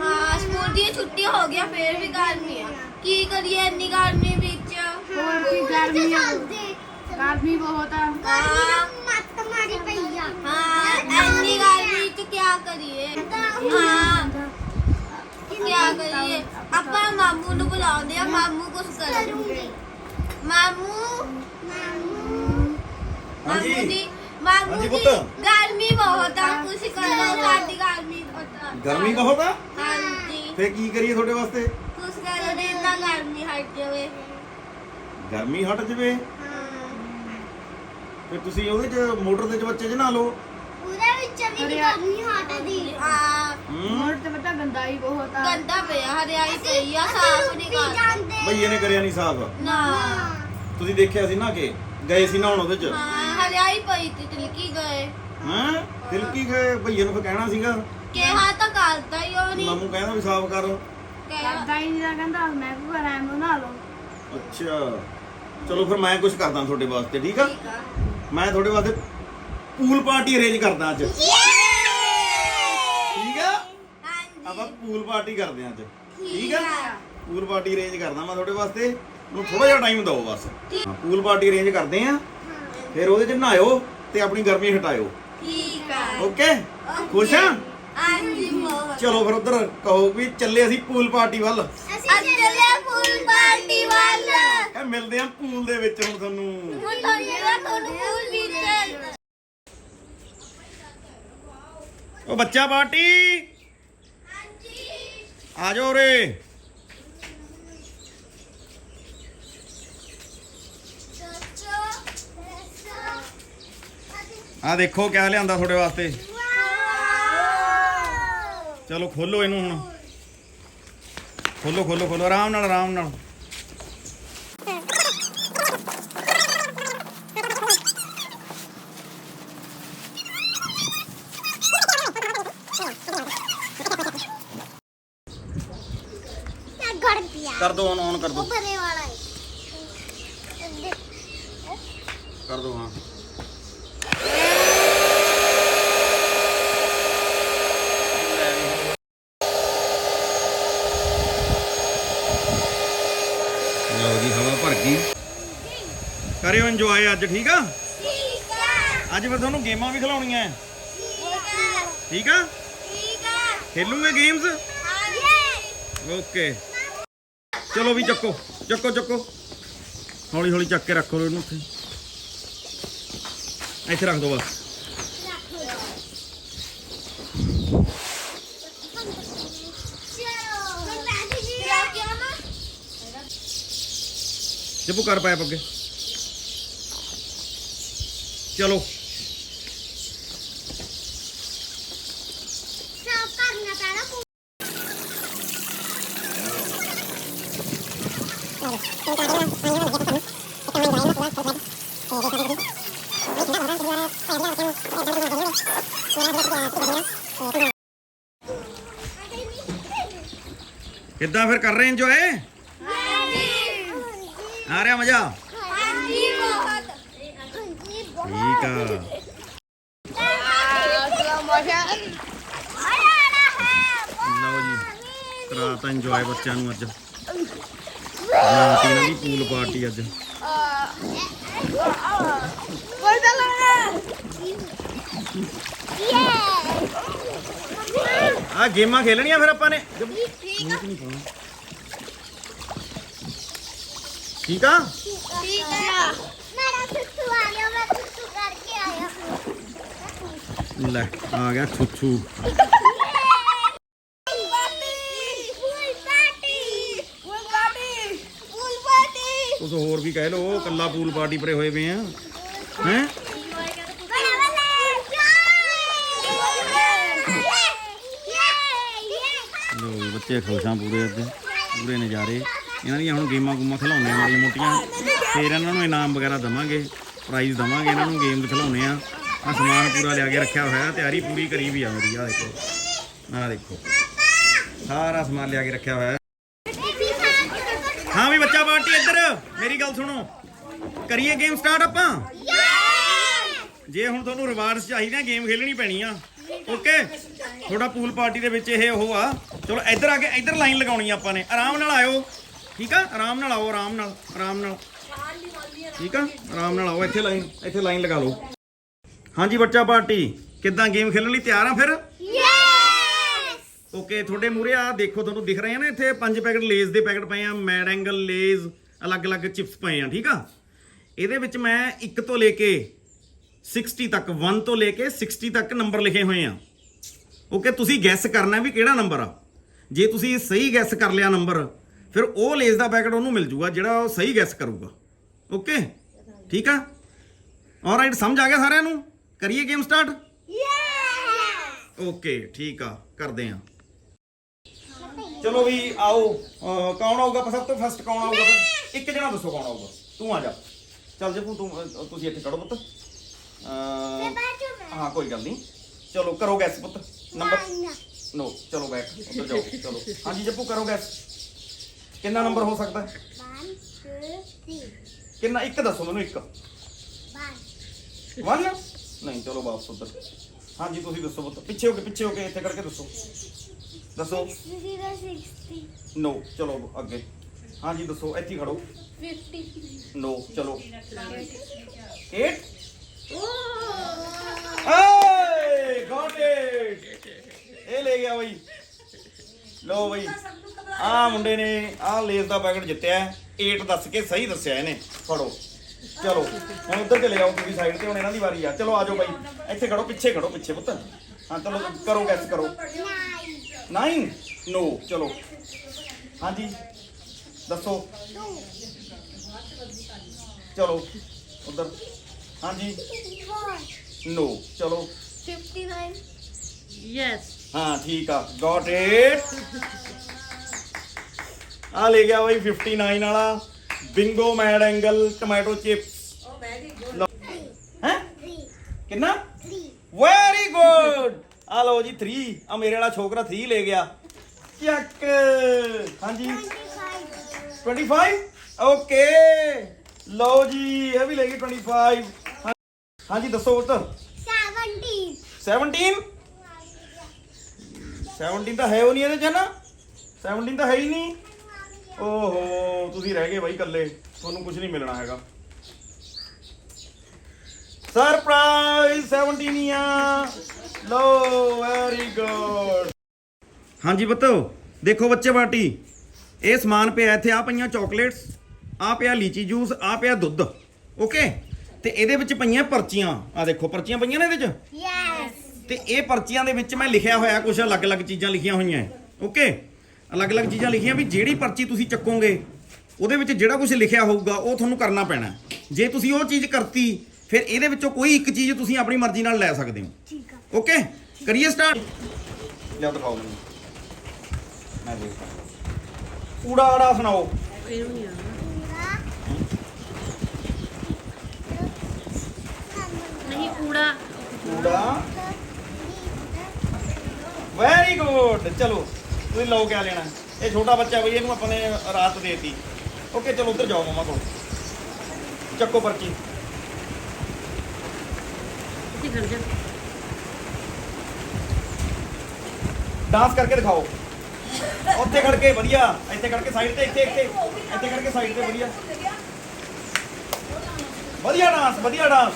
ਹਾਂ ਸਕੂਲ ਦੀ ਛੁੱਟੀ ਹੋ ਗਿਆ ਫੇਰ ਵੀ ਗਰਮੀ ਆ ਕੀ ਕਰੀਏ ਇੰਨੀ ਗਰਮੀ ਵਿੱਚ ਹੋਰ ਕੀ ਗਰਮੀ ਆ ਗਰਮੀ ਬਹੁਤ ਆ ਹਾਂ ਹਾਂ ਇੰਨੀ ਗਰਮੀ ਚ ਕੀ ਕਰੀਏ ਹਾਂ ਕੀ ਕਰੀਏ ਆਪਾਂ ਮਾਮੂ ਨੂੰ ਬੁਲਾਉਂਦੇ ਆ ਮਾਮੂ ਕੁਛ ਕਰੂਗੇ ਮਾਮੂ ਹਾਂਜੀ। ਮਾਮੂ ਜੀ ਮਾਮੂ ਹਾਂਜੀ ਜੀ ਗਰਮੀ ਬਹੁਤ ਆ। ਕੁਛ ਕਰੋ ਸਾਡੀ ਗਰਮੀ ਬਹੁਤ ਆ। ਗਰਮੀ ਬਹੁਤ ਆ? ਹਾਂਜੀ। ਫੇ ਕੀ ਕਰੀਏ ਤੁਹਾਡੇ ਵਾਸਤੇ? ਕੁਛ ਕਰੋ ਦੇ ਨਾ ਗਰਮੀ ਹਟ ਜਾਵੇ। ਗਰਮੀ ਹਟ ਜਵੇ? ਫੇ ਤੁਸੀਂ ਉਹਦੇ ਚ ਮੋਟਰ ਦੇ ਚ ਬੱਚੇ ਚ ਨਾ ਲਓ। ਹਾਂ। ਹੂੰ। ਮੋੜ ਤੇ ਬਤਾ ਗੰਦਾਈ ਬਹੁਤ ਆ। ਗੰਦਾ ਪਿਆ ਹਰਿਆਈ ਪਈ ਆ ਸਾਫ਼ ਨਹੀਂ ਕਰ ਬਈ ਇਹਨੇ ਕਰਿਆ ਨਹੀਂ ਸਾਫ਼। ਨਾ। ਤੁਸੀਂ ਦੇਖਿਆ ਸੀ ਨਾ ਕਿ ਗਏ ਸੀ ਨਹਾਉਣ ਉਹਦੇ ਚ? ਹਾਂ ਹਰਿਆਈ ਪਈ ਤੇ ਤਿਲਕੀ ਗਏ? ਹਾਂ? ਤਿਲਕੀ ਗਏ ਭਈਏ ਨੂੰ ਕਹਿਣਾ ਸੀਗਾ। ਕਿਹਾ ਤਾਂ ਕਰਦਾ ਹੀ ਉਹ ਨਹੀਂ। ਮਾਮੂ ਕਹਿੰਦਾ ਵੀ ਸਾਫ਼ ਕਰ। ਕਿਹਾ ਕਰਦਾ ਹੀ ਨਹੀਂ ਤਾਂ ਕਹਿੰਦਾ ਮੈਂ ਵੀ ਘਰ ਆਇਆ ਬਣਾ ਲਓ ਅੱਛਾ। ਚਲੋ ਫਿਰ ਮੈਂ ਕੁਝ ਕਰਦਾ ਤੁਹਾਡੇ ਵਾਸਤੇ ਠੀਕ ਆ? ਮੈਂ ਤੁਹਾਡੇ ਵਾਸਤੇ ਪੂਲ ਪਾਰਟੀ ਅਰੇਂਜ ਕਰਦਾ ਅੱਜ। ਠੀਕ ਆ? ਹਾਂਜੀ। ਆਪਾਂ ਪੂਲ ਪਾਰਟੀ ਕਰਦੇ ਆਂ ਅੱਜ। ਠੀਕ ਆ। ਪੂਲ ਪਾਰਟੀ ਅਰੇਂਜ ਕਰਦਾ ਮੈਂ ਤੁਹਾਡੇ ਵਾਸਤੇ। ਮੈਨੂੰ ਥੋੜਾ ਜਿਹਾ ਟਾਈਮ ਦਿਓ ਬਸ। ਪੂਲ ਪਾਰਟੀ ਅਰੇਂਜ ਕਰਦੇ ਆਂ। ਫਿਰ ਉਹਦੇ ਚ ਨਹਾਇਓ ਤੇ ਆਪਣੀ ਗਰਮੀ ਹਟਾਇਓ। ਠੀਕ ਆ। ਓਕੇ ਖੁਸ਼ ਆ? ਹਾਂਜੀ ਬਹੁਤ। ਚਲੋ ਫਿਰ ਉਧਰ ਕਹੋ ਵੀ ਚੱਲੇ ਅਸੀਂ ਪੂਲ ਪਾਰਟੀ ਵੱਲ। ਅੱਜ ਚੱਲੇ ਫੁੱਲ ਪਾਰਟੀ ਵੱਲ। ਇਹ ਮਿਲਦੇ ਆਂ ਪੂਲ ਦੇ ਵਿੱਚ ਹੁਣ ਤੁਹਾਨੂੰ। ਹੁਣ ਉਹ ਬੱਚਾ ਪਾਰਟੀ ਹਾਂਜੀ। ਆ ਜਾਓ ਰੇ ਆ ਦੇਖੋ ਕਿਆ ਲਿਆਂਦਾ ਤੁਹਾਡੇ ਵਾਸਤੇ ਚਲੋ ਖੋਲੋ ਇਹਨੂੰ ਹੁਣ ਖੋਲੋ ਖੋਲੋ ਖੋਲੋ ਆਰਾਮ ਨਾਲ ਆਰਾਮ ਨਾਲ ਕਰ ਦੋ ਔਨ ਔਨ ਕਰ ਦੋ ਬਰੇ ਵਾਲਾ ਹੈ ਕਰ ਦੋ ਹਾਂ ਲਓ ਜੀ ਹਵਾ ਭਰ ਗਈ ਕਰਿਓ ਇੰਜੋਏ ਅੱਜ ਠੀਕ ਆ? ਠੀਕ ਆ। ਅੱਜ ਫਿਰ ਤੁਹਾਨੂੰ ਗੇਮਾਂ ਵੀ ਖਿਲਾਉਣੀਆਂ। ਠੀਕ ਆ। ਠੀਕ ਆ? ਖੇਲੂਗੇ ਗੇਮਸ ਓਕੇ ਚਲੋ ਵੀ ਚੱਕੋ ਚੱਕੋ ਚੱਕੋ। ਹੌਲੀ ਹੌਲੀ ਚੱਕ ਕੇ ਰੱਖੋ ਇਹਨੂੰ ਉੱਥੇ। ਇੱਥੇ ਰੱਖ ਦੋ ਬਸ। ਜਿੱਪੂ ਕਰ ਪਾਇਆ ਅੱਗੇ ਚਲੋ ਕਿੱਦਾਂ ਫਿਰ ਕਰ ਰਹੇ ਇੰਜੋਏ ਆ ਰਿਹਾ ਮਜ਼ਾ? ਠੀਕ ਆ ਲਓ ਜੀ ਕਰਾਤਾ ਇੰਜੋਏ ਬੱਚਿਆਂ ਨੂੰ ਅੱਜ। ਬਣਾਤੀ ਇਹਨਾਂ ਦੀ ਪੂਲ ਪਾਰਟੀ ਅੱਜ। ਆ ਗੇਮਾਂ ਖੇਲਣੀਆਂ ਫਿਰ ਆਪਾਂ ਨੇ। ਠੀਕ ਆ। ਲੈ ਆ ਗਿਆ ਛੁੱਛੂ ਕੁਝ ਹੋਰ ਵੀ ਕਹਿ ਲੋ ਕੱਲਾ ਪੂਲ ਪਾਰਟੀ ਪਰੇ ਹੋਏ ਵੇ ਆ। ਹੈ? ਲੋ ਬੱਚੇ ਖੁਸ਼ਾਂ ਪੂਰੇ ਅੱਜ ਪੂਰੇ ਨਜ਼ਾਰੇ। ਇਹਨਾਂ ਦੀਆਂ ਹੁਣ ਗੇਮਾਂ ਗੂਮਾਂ ਖਿਲਾਉਂਦੇ ਆ ਮਾੜੀਆਂ ਮੋਟੀਆਂ। ਫਿਰ ਇਹਨਾਂ ਨੂੰ ਇਨਾਮ ਵਗੈਰਾ ਦਵਾਂਗੇ ਪ੍ਰਾਈਜ਼ ਦਵਾਂਗੇ ਇਹਨਾਂ ਨੂੰ ਗੇਮਸ ਖਿਲਾਉਂਦੇ ਆ। ਆ ਸਮਾਨ ਪੂਰਾ ਲਿਆ ਕੇ ਰੱਖਿਆ ਹੋਇਆ, ਤਿਆਰੀ ਪੂਰੀ ਕਰੀ ਵੀ ਆ ਮੇਰੀ ਆ ਦੇਖੋ। ਆ ਦੇਖੋ। ਸਾਰਾ ਸਮਾਨ ਲਿਆ ਕੇ ਰੱਖਿਆ ਹੋਇਆ। ਹਾਂ ਵੀ ਬੱਚਾ ਪਾਰਟੀ ਇੱਧਰ, ਮੇਰੀ ਗੱਲ ਸੁਣੋ। ਕਰੀਏ ਗੇਮ ਸਟਾਰਟ ਆਪਾਂ? ਜੇ ਹੁਣ ਤੁਹਾਨੂੰ ਰਿਵਾਰਡਸ ਚਾਹੀਦੇ ਗੇਮ ਖੇਲਣੀ ਪੈਣੀ ਆ। ਓਕੇ ਤੁਹਾਡਾ ਪੂਲ ਪਾਰਟੀ ਦੇ ਵਿੱਚ ਇਹ ਉਹ ਆ। ਚਲੋ ਇੱਧਰ ਆ ਕੇ, ਇੱਧਰ ਲਾਈਨ ਲਗਾਉਣੀ ਆ ਆਪਾਂ ਨੇ। ਆਰਾਮ ਨਾਲ ਆਇਓ। ਠੀਕ ਆ? ਆਰਾਮ ਨਾਲ ਆਓ, ਆਰਾਮ ਨਾਲ ਆਰਾਮ ਨਾਲ। ਠੀਕ ਆ? ਆਰਾਮ ਨਾਲ ਆਓ, ਇੱਥੇ ਲਾਈਨ ਇੱਥੇ ਲਾਈਨ ਲਗਾ ਲਓ। ਹਾਂਜੀ ਬੱਚਾ ਪਾਰਟੀ ਕਿੱਦਾਂ ਗੇਮ ਖੇਡਣ ਲਈ ਤਿਆਰ ਆ ਫਿਰ? ਯੈਸ ਓਕੇ ਤੁਹਾਡੇ ਮੂਰੇ ਆ ਦੇਖੋ ਤੁਹਾਨੂੰ ਦਿਖ ਰਹੇ ਆ ਨਾ ਇੱਥੇ ਪੰਜ ਪੈਕਟ ਲੇਜ਼ ਦੇ ਪੈਕਟ ਪਏ ਆ ਮੈਡ ਐਂਗਲ ਲੇਜ਼ ਅਲੱਗ-ਅਲੱਗ ਚਿਪਸ ਪਏ ਆ ਠੀਕ ਆ? ਇਹਦੇ ਵਿੱਚ ਮੈਂ 1 ਤੋਂ ਲੈ ਕੇ 60 ਤੱਕ 1 ਤੋਂ ਲੈ ਕੇ 60 ਤੱਕ ਨੰਬਰ ਲਿਖੇ ਹੋਏ ਆ। ਓਕੇ ਤੁਸੀਂ ਗੈਸ ਕਰਨਾ ਵੀ ਕਿਹੜਾ ਨੰਬਰ ਆ। ਜੇ ਤੁਸੀਂ ਸਹੀ ਗੈਸ ਕਰ ਲਿਆ ਨੰਬਰ ਫਿਰ ਉਹ ਲੇਜ਼ ਦਾ ਪੈਕਟ ਉਹਨੂੰ ਮਿਲ ਜੂਗਾ ਜਿਹੜਾ ਉਹ ਸਹੀ ਗੈਸ ਕਰੂਗਾ। ਓਕੇ ਠੀਕ ਆ? ਆਲਰਾਈਟ ਸਮਝ ਆ ਗਿਆ ਸਾਰਿਆਂ ਨੂੰ? ਕਰੀਏ ਗੇਮ ਸਟਾਰਟ ਯੈਸ ਓਕੇ ਠੀਕ ਆ ਕਰਦੇ ਆ। ਚਲੋ ਵੀ ਆਓ ਅਹ ਕੌਣ ਆਊਗਾ? ਸਭ ਤੋਂ ਫਸਟ ਕੌਣ ਆਊਗਾ? ਫਿਰ? ਇੱਕ ਜਣਾ ਦੱਸੋ ਕੌਣ ਆਊਗਾ। ਤੂੰ ਆ ਜਾ। ਚੱਲ ਜਪੂ ਤੂੰ ਅਹ, ਤੁਸੀਂ ਇੱਥੇ ਖੜੋ ਪੁੱਤ। ਅਹ, ਹਾਂ ਕੋਈ ਗੱਲ ਨਹੀਂ। ਚਲੋ ਕਰੋ ਗੈਸ ਪੁੱਤ। ਨੰਬਰ ਨੋ ਚਲੋ ਬੈਠ ਉੱਧਰ ਜਾਓ। ਚਲੋ। ਹਾਂਜੀ ਜੱਪੂ ਕਰੋ ਗੈਸ ਕਿੰਨਾ ਨੰਬਰ ਹੋ ਸਕਦਾ? ਹੈ? ਕਿੰਨਾ? ਇੱਕ ਦੱਸੋ ਮੈਨੂੰ ਇੱਕ। ਵਨ ਨਹੀਂ ਚਲੋ ਵਾਪਸ ਉੱਧਰ ਹਾਂਜੀ ਤੁਸੀਂ ਦੱਸੋ ਪੁੱਤ ਪਿੱਛੇ ਹੋ ਕੇ ਪਿੱਛੇ ਹੋ ਕੇ ਇੱਥੇ ਕਰਕੇ ਦੱਸੋ ਦੱਸੋ ਨੋ ਚਲੋ ਅੱਗੇ ਹਾਂਜੀ ਦੱਸੋ ਇੱਥੇ ਹੀ ਖੜੋ 50 ਨੋ ਚਲੋ 8 ਏ ਗਾਟ ਇਟ ਇਹ ਲੈ ਗਿਆ ਬਈ ਲੋ ਬਈ ਆ ਮੁੰਡੇ ਨੇ ਆ ਲੇਸ ਦਾ ਪੈਕਟ ਜਿੱਤਿਆ 8 ਦੱਸ ਕੇ ਸਹੀ ਦੱਸਿਆ ਇਹਨੇ ਫੜੋ ਚਲੋ ਹੁਣ ਉੱਧਰ ਚਲੇ ਜਾਓ ਤੁਸੀਂ ਸਾਈਡ ਤੇ ਹੁਣ ਇਹਨਾਂ ਦੀ ਵਾਰੀ ਆ ਚਲੋ ਆਜੋ ਬਾਈ ਇੱਥੇ ਖੜੋ ਪਿੱਛੇ ਖੜੋ ਪਿੱਛੇ ਪੁੱਤ ਹਾਂ ਚਲੋ ਕਰੋ ਗੈਸ ਕਰੋ 9 ਨੋ ਚਲੋ ਹਾਂਜੀ ਦੱਸੋ ਚਲੋ ਉਧਰ ਹਾਂਜੀ ਨੋ ਚਲੋ 59 ਯੈਸ ਹਾਂ ਠੀਕ ਆ ਗਾਟ ਇਟ ਆ ਲੈ ਗਿਆ ਬਈ 59 ਵਾਲਾ Bingo Mad Angle tomato chips ਹੈ ਕਿੰਨਾ? ਵੈਰੀ ਗੁੱਡ ਆ ਲਓ ਜੀ 3 ਆ ਮੇਰੇ ਵਾਲਾ ਛੋਕਰਾ 3 ਲੈ ਗਿਆ। ਚੱਕ। ਹਾਂਜੀ। 25 ਓਕੇ ਲਓ ਜੀ ਇਹ ਵੀ ਲੈ ਗਈ 25 ਹਾਂ- ਹਾਂਜੀ ਦੱਸੋ ਪੁੱਤ। 17 17 ਤਾਂ ਹੈ ਉਹ ਨਹੀਂ ਇਹਦੇ ਚ ਨਾ। 17 ਤਾਂ ਹੈ ਹੀ ਨਹੀਂ। ਓਹੋ ਤੁਸੀਂ ਰਹਿ ਗਏ ਬਾਈ ਇਕੱਲੇ। ਤੁਹਾਨੂੰ ਕੁਝ ਨਹੀਂ ਮਿਲਣਾ ਹੈਗਾ। ਸਰਪ੍ਰਾਈਜ਼ 17 ਹੀ ਆ ਲੋ ਵੈਰੀ ਗੁੱਡ ਹਾਂਜੀ ਬੱਤੋ ਦੇਖੋ ਬੱਚੇ ਬਾਟੀ ਇਹ ਸਮਾਨ ਪਿਆ ਇੱਥੇ ਆ ਪਈਆਂ ਚਾਕਲੇਟਸ ਆ ਪਿਆ ਲੀਚੀ ਜੂਸ ਆ ਪਿਆ ਦੁੱਧ। ਓਕੇ ਤੇ ਇਹਦੇ ਵਿੱਚ ਪਈਆਂ ਪਰਚੀਆਂ। ਆ ਦੇਖੋ ਪਰਚੀਆਂ ਪਈਆਂ ਨੇ ਇਹਦੇ ਚ ਯੈਸ ਤੇ ਇਹ ਪਰਚੀਆਂ ਦੇ ਵਿੱਚ ਮੈਂ ਲਿਖਿਆ ਹੋਇਆ ਕੁਝ ਅਲੱਗ-ਅਲੱਗ ਚੀਜ਼ਾਂ ਲਿਖੀਆਂ ਹੋਈਆਂ। ਓਕੇ ਅਲੱਗ-ਅਲੱਗ ਚੀਜ਼ਾਂ ਲਿਖੀਆਂ ਵੀ ਜਿਹੜੀ ਪਰਚੀ ਤੁਸੀਂ ਚੱਕੋਗੇ ਉਹਦੇ ਵਿੱਚ ਜਿਹੜਾ ਕੁਝ ਲਿਖਿਆ ਹੋਊਗਾ ਉਹ ਤੁਹਾਨੂੰ ਕਰਨਾ ਪੈਣਾ। ਜੇ ਤੁਸੀਂ ਉਹ ਚੀਜ਼ ਕਰਤੀ ਫਿਰ ਇਹਦੇ ਵਿੱਚੋਂ ਕੋਈ ਇੱਕ ਚੀਜ਼ ਤੁਸੀਂ ਆਪਣੀ ਮਰਜ਼ੀ ਨਾਲ ਲੈ ਸਕਦੇ ਹੋ। ਠੀਕ ਆ। ਓਕੇ ਕਰੀਏ ਸਟਾਰਟ ਲਿਆਓ ਦਿਖਾਓ ਮੈਨੂੰ। ਮੈਂ ਦੇਖਦਾ ਊੜਾ ਆੜਾ ਸੁਣਾਓ। ਇਹਨੂੰ ਨਹੀਂ ਆਉਣਾ ਨਹੀਂ ਊੜਾ ਵੈਰੀ ਗੁੱਡ ਚਲੋ। ਤੁਸੀਂ ਲਓ ਕਿਆ ਲੈਣਾ। ਇਹ ਛੋਟਾ ਬੱਚਾ ਬਈ ਇਹਨੂੰ ਆਪਾਂ ਨੇ ਰਾਤ ਦੇਤੀ। ਓਕੇ ਚਲੋ ਉੱਧਰ ਜਾਓ ਮਮਾ ਕੋਲ। ਚੱਕੋ ਪਰਚੀ। ਇੱਥੇ ਖੜ ਜਾ। ਡਾਂਸ ਕਰਕੇ ਦਿਖਾਓ। ਉੱਥੇ ਖੜ ਕੇ ਵਧੀਆ। ਇੱਥੇ ਖੜ ਕੇ ਸਾਈਡ ਤੇ ਇੱਥੇ ਇੱਥੇ। ਇੱਥੇ ਖੜ ਕੇ ਸਾਈਡ ਤੇ ਵਧੀਆ। ਵਧੀਆ ਡਾਂਸ ਵਧੀਆ ਡਾਂਸ।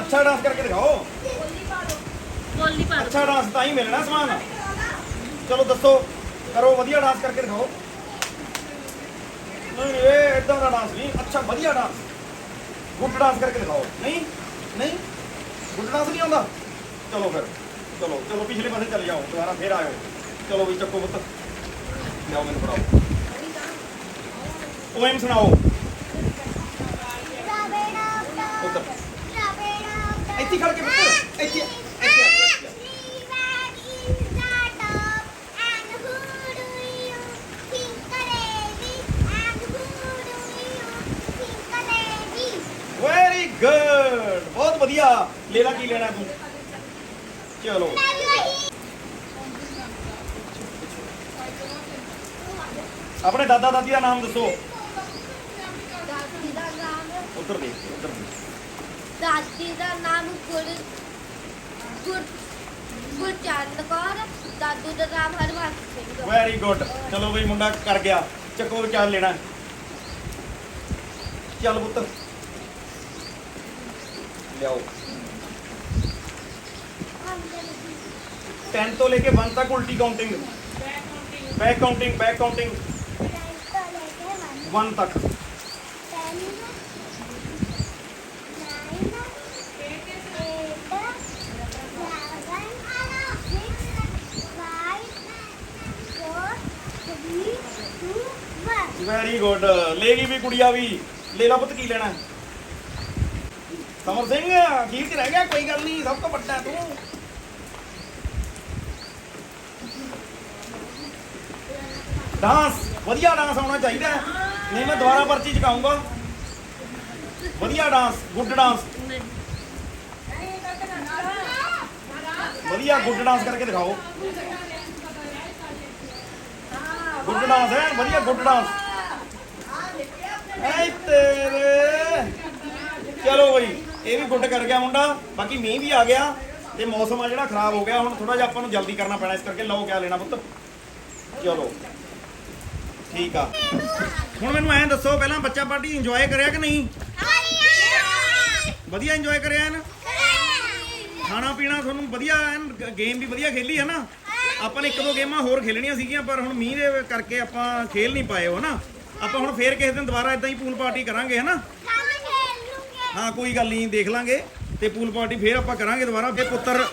ਅੱਛਾ ਡਾਂਸ ਕਰਕੇ ਦਿਖਾਓ। ਬੋਲੀ ਪਾ ਦੋ ਅੱਛਾ ਡਾਂਸ ਤਾਂ ਹੀ ਮਿਲਣਾ ਸਮਾਨ। ਚਲੋ ਦੱਸੋ। ਕਰੋ ਵਧੀਆ ਡਾਂਸ ਕਰਕੇ ਦਿਖਾਓ। ਨਹੀਂ ਇਹ ਇਦਾਂ ਦਾ ਡਾਂਸ ਨਹੀਂ। ਅੱਛਾ ਵਧੀਆ ਡਾਂਸ ਗੁੱਡ ਡਾਂਸ ਕਰਕੇ ਦਿਖਾਓ। ਨਹੀਂ ਨਹੀਂ ਗੁੱਡ ਡਾਂਸ ਨਹੀਂ ਆਉਂਦਾ। ਚਲੋ ਫਿਰ ਚਲੋ ਚਲੋ ਪਿਛਲੇ ਪਾਸੇ ਚਲੇ ਜਾਓ ਦੁਬਾਰਾ ਫੇਰ ਆਇਓ। ਚਲੋ ਵੀ ਚੱਕੋ ਪੁੱਤ। ਲਿਆਓ ਮੈਨੂੰ ਫੜਾਓ। ਪੋਇਮ ਸੁਣਾਓ। ਇੱਥੇ ਖੜ ਕੇ ਪੁੱਤ। ਇੱਥੇ ਇੱਥੇ ਆ ਜਾਓ, ਇੱਥੇ ਆ ਜਾਓ। ਵੈਰੀ ਵਧੀਆ ਲੈਣਾ ਕੀ ਲੈਣਾ ਤੂੰ? ਚਲੋ। ਆਪਣੇ ਦਾਦਾ ਦਾਦੀ ਦਾ ਨਾਮ ਦੱਸੋ। ਦਾਦੀ ਦਾ ਨਾਮ ਉੱਧਰ ਦੇਖ ਉੱਧਰ ਦੇਖ। ਦਾਦੀ ਦਾ ਨਾਮ ਗੁਰ ਗੁਰ ਗੁਰਚਰਨ ਮਾਮੂ ਦਾ ਨਾਮ ਹਰਬੰਸ ਸਿੰਘ ਵੈਰੀ ਗੁੱਡ ਚਲੋ ਬਈ ਮੁੰਡਾ ਕਰ ਗਿਆ। ਚੱਕੋ ਚੱਲ ਲੈਣਾ। ਚੱਲ ਪੁੱਤ। ਲਿਆਓ। 10 ਤੋਂ ਲੈ ਕੇ 1 ਤੱਕ ਉਲਟੀ counting back counting back counting 1 ਤੱਕ। ਵੈਰੀ ਗੁੱਡ ਲੈ ਗਈ ਵੀ ਕੁੜੀਆ ਵੀ। ਲੈ ਲਾ ਪੁੱਤ, ਕੀ ਲੈਣਾ? ਸਮਰ ਸਿੰਘ, ਅਖੀਰ ਚ ਰਹਿ ਗਿਆ, ਕੋਈ ਗੱਲ ਨਹੀਂ, ਸਭ ਤੋਂ ਵੱਡਾ ਤੂੰ। ਡਾਂਸ, ਵਧੀਆ ਡਾਂਸ ਆਉਣਾ ਚਾਹੀਦਾ ਹੈ। ਨਹੀਂ, ਮੈਂ ਦੁਬਾਰਾ ਪਰਚੀ ਚਕਾਉਂਗਾ ਵਧੀਆ ਡਾਂਸ, ਗੁੱਡ ਡਾਂਸ। ਵਧੀਆ ਗੁੱਡ ਡਾਂਸ ਕਰਕੇ ਦਿਖਾਓ। ਗੁੱਡ ਡਾਂਸ ਹੈ, ਵਧੀਆ ਗੁੱਡ ਡਾਂਸ। ਐ ਤੇਰੇ। ਚਲੋ ਬਈ। ਇਹ ਵੀ ਗੁੱਡ ਕਰ ਗਿਆ ਮੁੰਡਾ, ਬਾਕੀ ਮੀਂਹ ਵੀ ਆ ਗਿਆ ਤੇ ਮੌਸਮ ਆ ਜਿਹੜਾ ਖਰਾਬ ਹੋ ਗਿਆ, ਹੁਣ ਥੋੜਾ ਜਿਹਾ ਆਪਾਂ ਨੂੰ ਜਲਦੀ ਕਰਨਾ ਪੈਣਾ, ਇਸ ਕਰਕੇ ਲਓ ਕਿਆ ਲੈਣਾ ਪੁੱਤ। ਚਲੋ। ਠੀਕ ਆ। ਹੁਣ ਮੈਨੂੰ ਐਂ ਦੱਸੋ, ਪਹਿਲਾਂ ਬੱਚਾ ਪਾਰਟੀ ਇੰਜੋਏ ਕਰਿਆ ਕਿ ਨਹੀਂ? ਵਧੀਆ ਇੰਜੋਏ ਕਰਿਆ ਨਾ ਖਾਣਾ ਪੀਣਾ ਤੁਹਾਨੂੰ ਵਧੀਆ ਗੇਮ ਵੀ ਵਧੀਆ ਖੇਲੀ ਹੈ ਨਾ? ਆਪਾਂ ਨੇ ਇੱਕ ਦੋ ਗੇਮਾਂ ਹੋਰ ਖੇਲਣੀਆਂ ਸੀਗੀਆਂ, ਪਰ ਹੁਣ ਮੀਂਹ ਦੇ ਕਰਕੇ ਆਪਾਂ ਖੇਲ ਨਹੀਂ ਪਾਏ ਹੋ ਨਾ। ਆਪਾਂ ਹੁਣ ਫੇਰ ਕਿਸੇ ਦਿਨ ਦੁਬਾਰਾ ਇਦਾਂ ਹੀ ਪੂਲ ਪਾਰਟੀ ਕਰਾਂਗੇ ਹਨਾ ਹਾਂ, ਕੋਈ ਗੱਲ ਨਹੀਂ, ਦੇਖ ਲਾਂਗੇ ਤੇ ਪੂਲ ਪਾਰਟੀ ਫੇਰ ਆਪਾਂ ਕਰਾਂਗੇ ਦੁਬਾਰਾ। ਇਹ ਪੁੱਤਰ,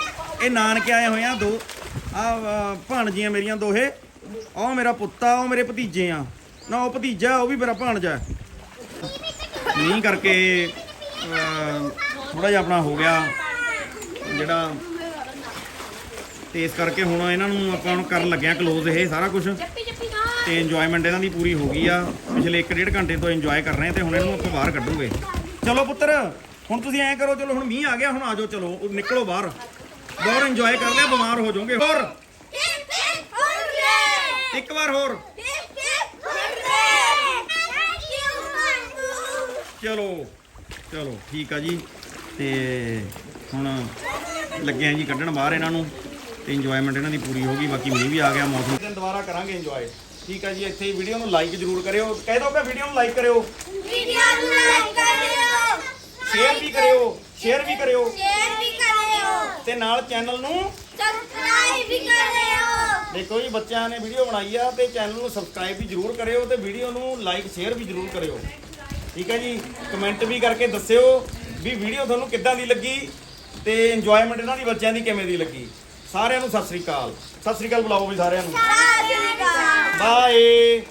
ਇਹ ਨਾਨਕੇ ਆਏ ਹੋਏ ਆ, ਦੋ। ਆ ਭਾਣਜੀਆਂ ਮੇਰੀਆਂ ਦੋਹੇ। ਉਹ ਮੇਰਾ ਪੁੱਤਾ ਉਹ ਮੇਰੇ ਭਤੀਜੇ ਆ। ਨਾ, ਉਹ ਭਤੀਜਾ, ਉਹ ਵੀ ਮੇਰਾ ਭਾਣਜਾ। ਹੈ। ਕਰਕੇ ਥੋੜਾ ਜਿਹਾ ਆਪਣਾ ਹੋ ਗਿਆ। ਜਿਹੜਾ ਤੇ ਇਸ ਕਰਕੇ ਹੁਣ ਇਹਨਾਂ ਨੂੰ ਆਪਾਂ ਹੁਣ ਕਰਨ ਲੱਗਿਆ ਕਲੋਜ਼ ਇਹ ਸਾਰਾ ਕੁਝ ਤੇ ਇੰਜੋਇਮੈਂਟ ਇਹਨਾਂ ਦੀ ਪੂਰੀ ਹੋ ਗਈ ਆ। ਪਿਛਲੇ 1.5 ਘੰਟੇ ਤੋਂ ਇੰਜੋਏ ਕਰ ਰਹੇ ਆ ਤੇ ਹੁਣ ਇਹਨੂੰ ਆਪਾਂ ਬਾਹਰ ਕੱਢੂਗੇ। ਚਲੋ ਪੁੱਤਰ ਹੁਣ ਤੁਸੀਂ ਐਂ ਕਰੋ ਚਲੋ ਹੁਣ ਮੀਂਹ ਆ ਗਿਆ ਹੁਣ ਆਜੋ ਚਲੋ ਉਹ ਨਿਕਲੋ ਬਾਹਰ। ਬਹੁਤ ਇੰਜੋਏ ਕਰ ਲਿਆ ਬਿਮਾਰ ਹੋ ਜਾਓਗੇ। ਹੋਰ। ਇੱਕ ਵਾਰ ਹੋਰ। ਚਲੋ ਚਲੋ ਠੀਕ ਆ ਜੀ। ਤੇ ਹੁਣ ਲੱਗੇ ਆ ਜੀ ਕੱਢਣ ਬਾਹਰ ਇਹਨਾਂ ਨੂੰ ਤੇ ਇੰਜੋਇਮੈਂਟ ਇਹਨਾਂ ਦੀ ਪੂਰੀ ਹੋ ਗਈ ਬਾਕੀ ਮੀਂਹ ਵੀ ਆ ਗਿਆ ਮੌਸਮ ਦਿਨ ਦੁਬਾਰਾ ਕਰਾਂਗੇ ਇੰਜੋਏ ਠੀਕ ਆ ਜੀ ਇੱਥੇ ਹੀ ਵੀਡੀਓ ਨੂੰ ਲਾਈਕ ਜ਼ਰੂਰ ਕਰਿਓ। ਕਹਿ ਦੋ ਕਿ ਵੀਡੀਓ ਨੂੰ ਲਾਈਕ ਕਰਿਓ। ਵੀਡੀਓ ਨੂੰ ਲਾਈਕ ਕਰਿਓ ਸ਼ੇਅਰ ਵੀ ਕਰਿਓ ਸ਼ੇਅਰ ਵੀ ਕਰਿਓ। ਸ਼ੇਅਰ ਵੀ ਕਰਿਓ। ਤੇ ਨਾਲ ਚੈਨਲ ਨੂੰ ਸਬਸਕ੍ਰਾਈਬ ਵੀ ਕਰਿਓ। ਦੇਖੋ ਜੀ ਬੱਚਿਆਂ ਨੇ ਵੀਡੀਓ ਬਣਾਈ ਆ ਤੇ ਚੈਨਲ ਨੂੰ ਸਬਸਕ੍ਰਾਈਬ ਵੀ ਜ਼ਰੂਰ ਕਰਿਓ ਤੇ ਵੀਡੀਓ ਨੂੰ ਲਾਈਕ ਸ਼ੇਅਰ ਵੀ ਜ਼ਰੂਰ ਕਰਿਓ। ਠੀਕ ਹੈ ਜੀ? ਕਮੈਂਟ ਵੀ ਕਰਕੇ ਦੱਸਿਓ ਵੀ ਵੀਡੀਓ ਤੁਹਾਨੂੰ ਕਿੱਦਾਂ ਦੀ ਲੱਗੀ ਤੇ ਇੰਜੋਇਮੈਂਟ ਇਹਨਾਂ ਦੀ ਬੱਚਿਆਂ ਦੀ ਕਿਵੇਂ ਦੀ ਲੱਗੀ। ਸਾਰਿਆਂ ਨੂੰ ਸਤਿ ਸ੍ਰੀ ਅਕਾਲ। ਸਤਿ ਸ੍ਰੀ ਅਕਾਲ ਬੁਲਾਓ ਵੀ ਸਾਰਿਆਂ ਨੂੰ। ਸਤਿ ਸ਼੍ਰੀ ਅਕਾਲ। ਬਾਏ